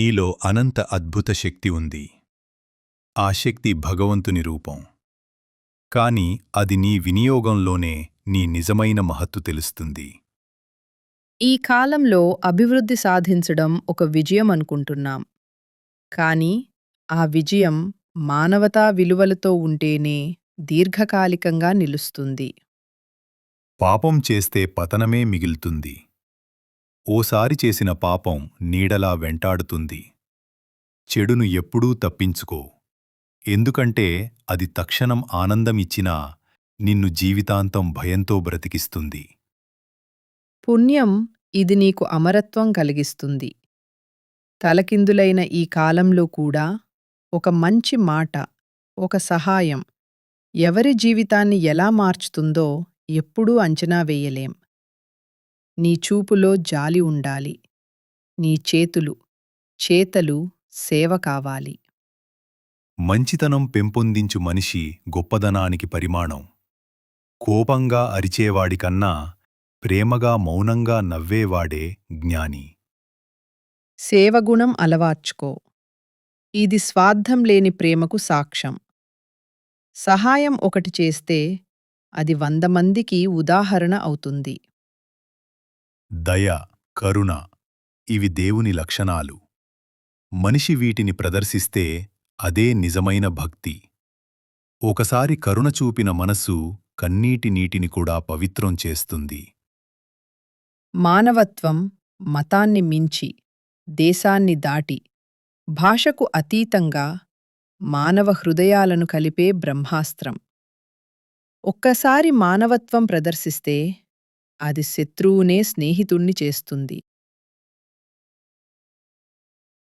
నీలో అనంత అద్భుత శక్తి ఉంది. ఆ శక్తి భగవంతుని రూపం. కాని అది నీ వినియోగంలోనే నీ నిజమైన మహత్తు తెలుస్తుంది. ఈ కాలంలో అభివృద్ధి సాధించడం ఒక విజయం అనుకుంటున్నాం. కానీ ఆ విజయం మానవతా విలువలతో ఉంటేనే దీర్ఘకాలికంగా నిలుస్తుంది. పాపం చేస్తే పతనమే మిగులుతుంది. ఓసారి చేసిన పాపం నీడలా వెంటాడుతుంది. చెడును ఎప్పుడూ తప్పించుకో. ఎందుకంటే అది తక్షణం ఆనందమిచ్చినా నిన్ను జీవితాంతం భయంతో బ్రతికిస్తుంది. పుణ్యం ఇది నీకు అమరత్వం కలిగిస్తుంది. తలకిందులైన ఈ కాలంలో కూడా ఒక మంచి మాట ఒక సహాయం ఎవరి జీవితాన్ని ఎలా మార్చుతుందో ఎప్పుడూ అంచనా వేయలేం. నీ చూపులో జాలి ఉండాలి. నీ చేతులు చేతలు సేవ కావాలి. మంచితనం పెంపొందించు మనిషి గొప్పదనానికి పరిమాణం. కోపంగా అరిచేవాడికన్నా ప్రేమగా మౌనంగా నవ్వేవాడే జ్ఞాని. సేవగుణం అలవార్చుకో. ఇది స్వార్థం లేని ప్రేమకు సాక్ష్యం. సహాయం ఒకటి చేస్తే అది వంద మందికి ఉదాహరణ అవుతుంది. దయ కరుణ ఇవి దేవుని లక్షణాలు. మనిషి వీటిని ప్రదర్శిస్తే అదే నిజమైన భక్తి. ఒకసారి కరుణ చూపిన మనసు కన్నీటి నీటిని కూడా పవిత్రం చేస్తుంది. మానవత్వం మతాన్ని మించి దేశాన్ని దాటి భాషకు అతీతంగా మానవ హృదయాలను కలిపే బ్రహ్మాస్త్రం. ఒక్కసారి మానవత్వం ప్రదర్శిస్తే అది శత్రువునే స్నేహితుణ్ణి చేస్తుంది.